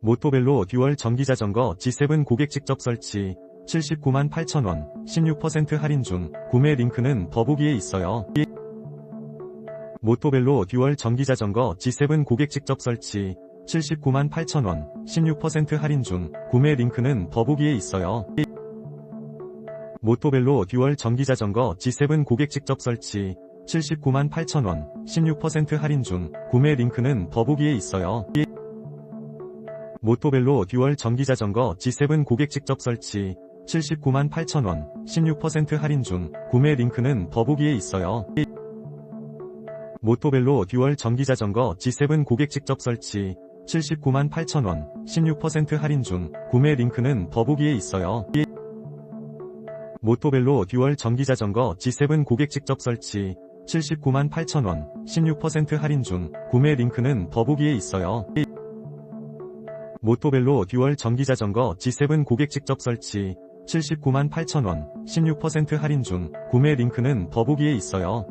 모토벨로 듀얼 전기자전거 G7 고객 직접 설치 79만 8천원 16% 할인 중 구매 링크는 더보기에 있어요. 모토벨로 듀얼 전기자전거 G7 고객 직접 설치 79만 8천원 16% 할인 중 구매 링크는 더보기에 있어요. 모토벨로 듀얼 전기자전거 G7 고객 직접 설치 79만 8천원 16% 할인 중 구매 링크는 더보기에 있어요. 모토벨로 듀얼 전기자전거 G7 고객 직접 설치 79만 8천원 16% 할인 중 구매 링크는 더보기에 있어요. 모토벨로 듀얼 전기자전거 G7 고객 직접 설치 79만 8천원 16% 할인 중 구매 링크는 더보기에 있어요. 모토벨로 듀얼 전기자전거 G7 고객 직접 설치 79만 8천원 16% 할인 중 구매 링크는 더보기에 있어요. 모토벨로 듀얼 전기자전거 G7 고객 직접 설치 79만 8천원 16% 할인 중 구매 링크는 더보기에 있어요.